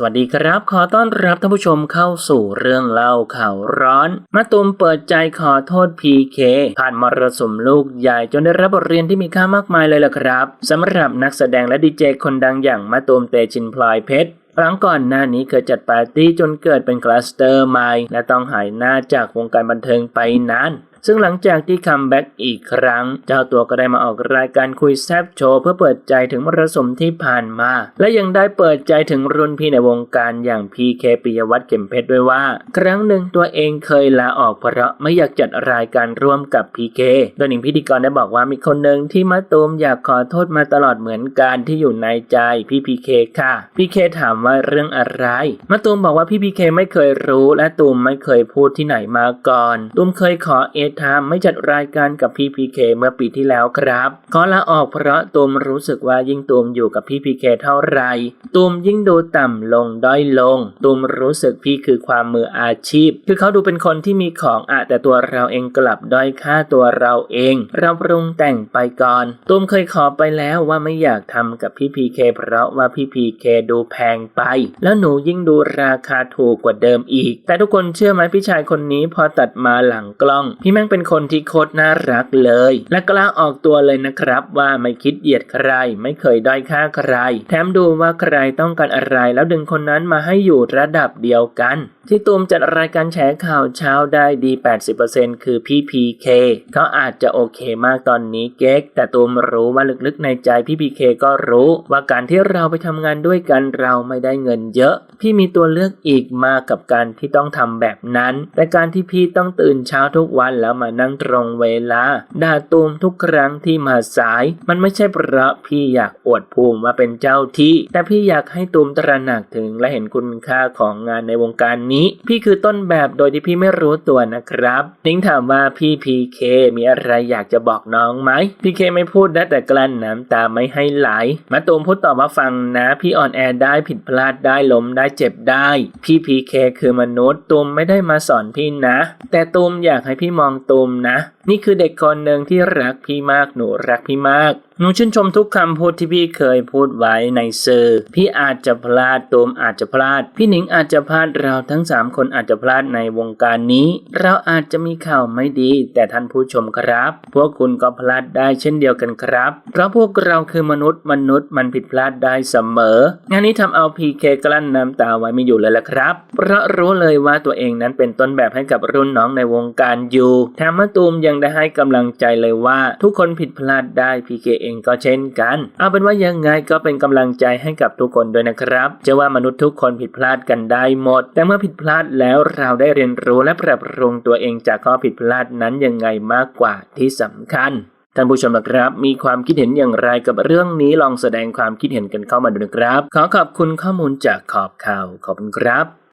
สวัสดีครับ ขอต้อนรับท่านผู้ชมเข้าสู่เรื่องเล่าข่าวร้อนมาตูมเปิดใจขอโทษ PK ผ่านมรสุมลูกใหญ่จนได้รับบทเรียนที่มีค่ามากมายเลยล่ะครับสำหรับนักแสดงและดีเจคนดังอย่างมาตูมเตชินพลอยเพชรครั้งก่อนหน้านี้เคยจัดปาร์ตี้จนเกิดเป็นคลัสเตอร์ใหม่และต้องหายหน้าจากวงการบันเทิงไปนาน ซึ่งหลังจากที่คัมแบ็กอีกครั้ง เจ้าตัวก็ได้มาออกรายการคุยแซบโชว์เพื่อเปิดใจถึงมรสุมที่ผ่านมา และยังได้เปิดใจถึงรุ่นพี่ในวงการอย่างพีเคปิยวัฒน์เข็มเพชรด้วยว่า ครั้งหนึ่งตัวเองเคยลาออกเพราะไม่อยากจัดรายการร่วมกับพีเคโดยหนึ่งพิธีกรได้บอกว่ามีคนหนึ่งที่มะตูมอยากขอโทษมาตลอดเหมือนกันที่อยู่ในใจพี่พีเคค่ะพีเคถามว่าเรื่องอะไรมะตูมบอกว่าพี่พีเคไม่เคยรู้และตูมไม่เคยพูดที่ไหนมาก่อนตูมเคยขอเอทามไม่จัดรายการกับพี่พีเคเมื่อปีที่แล้วครับขอลาออกเพราะตูมรู้สึกว่ายิ่งตูมอยู่กับพี่พีเคเท่าไรตูมยิ่งดูต่ำลงด้อยลงตูมรู้สึกพี่คือความมืออาชีพ คือเขาดูเป็นคนที่มีของอะแต่ตัวเราเองกลับด้อยค่าตัวเราเอง เราปรุงแต่งไปก่อนตูมเคยขอไปแล้วว่าไม่อยากทำกับพี่พีเคเพราะว่าพี่พีเคดูแพงไป แล้วหนูยิ่งดูราคาถูกกว่าเดิมอีก แต่ทุกคนเชื่อไหมพี่ชายคนนี้พอตัดมาหลังกล้องพี่ม่งเป็นคนที่โคตรน่ารักเลย และกล้าออกตัวเลยนะครับ ว่าไม่คิดเหยียดใคร ไม่เคยด้อยค่าใคร แถมดูว่าใครต้องการอะไรแล้วดึงคนนั้นมาให้อยู่ระดับเดียวกัน ที่ตูมจัดรายการแฉข่าวเช้าได้ดี 80%คือพี่พีเคเขาอาจจะโอเคมากตอนนี้เก๊ก แต่ตูมรู้ว่าลึกๆในใจพี่พีเคก็รู้ว่าการที่เราไปทำงานด้วยกันเราไม่ได้เงินเยอะ พี่มีตัวเลือกอีกมากกับการที่ต้องทำแบบนั้น แต่การที่พี่ต้องตื่นเช้าทุกวันแล้วมานั่งตรงเวลา ด่าตูมทุกครั้งที่มาสาย มันไม่ใช่เพราะพี่อยากอวดภูมิว่าเป็นเจ้าที่ แต่พี่อยากให้ตูมตระหนักถึงและเห็นคุณค่าของงานในวงการนี้ พี่คือต้นแบบโดยที่พี่ไม่รู้ตัวนะครับ นิ้งถามว่าพี่พีเคมีอะไรอยากจะบอกน้องไหมพีเคไม่พูดนะแต่กลั้นน้ำตาไม่ให้ไหล มาตูมพูดต่อว่าฟังนะ พี่อ่อนแอได้ผิดพลาดได้ล้มได้เจ็บได้ พี่พีเคคือมนุษย์ตูมไม่ได้มาสอนพี่นะ แต่ตูมอยากให้พี่มองตูมนะ นี่คือเด็กคนหนึ่งที่รักพี่มากหนูรักพี่มาก หนูชื่นชมทุกคำพูดที่พี่เคยพูดไว้ในสื่อ พี่อาจจะพลาดตูมอาจจะพลาด พี่หนิงอาจจะพลาดเราทั้งสามคนอาจจะพลาดในวงการนี้ เราอาจจะมีข่าวไม่ดี แต่ท่านผู้ชมครับ พวกคุณก็พลาดได้เช่นเดียวกันครับ เพราะพวกเราคือมนุษย์มนุษย์มันผิดพลาดได้เสมองานนี้ทำเอาพีเคกลั้นน้ำตาไว้ไม่อยู่เลยละครับ เพราะรู้เลยว่าตัวเองนั้นเป็นต้นแบบให้กับรุ่นน้องในวงการอยู่แถมมะตูมยังได้ให้กำลังใจเลยว่าทุกคนผิดพลาดได้พีเคเองก็เช่นกัน เอาเป็นว่ายังไงก็เป็นกำลังใจให้กับทุกคนด้วยนะครับจะว่ามนุษย์ทุกคนผิดพลาดกันได้หมด แต่เมื่อผิดพลาดแล้วเราได้เรียนรู้และปรับปรุงตัวเองจากข้อผิดพลาดนั้นยังไงมากกว่าที่สำคัญท่านผู้ชมนะครับ มีความคิดเห็นอย่างไรกับเรื่องนี้ลองแสดงความคิดเห็นกันเข้ามาดูนะครับ ขอขอบคุณข้อมูลจากขอบข่าวขอบคุณครับ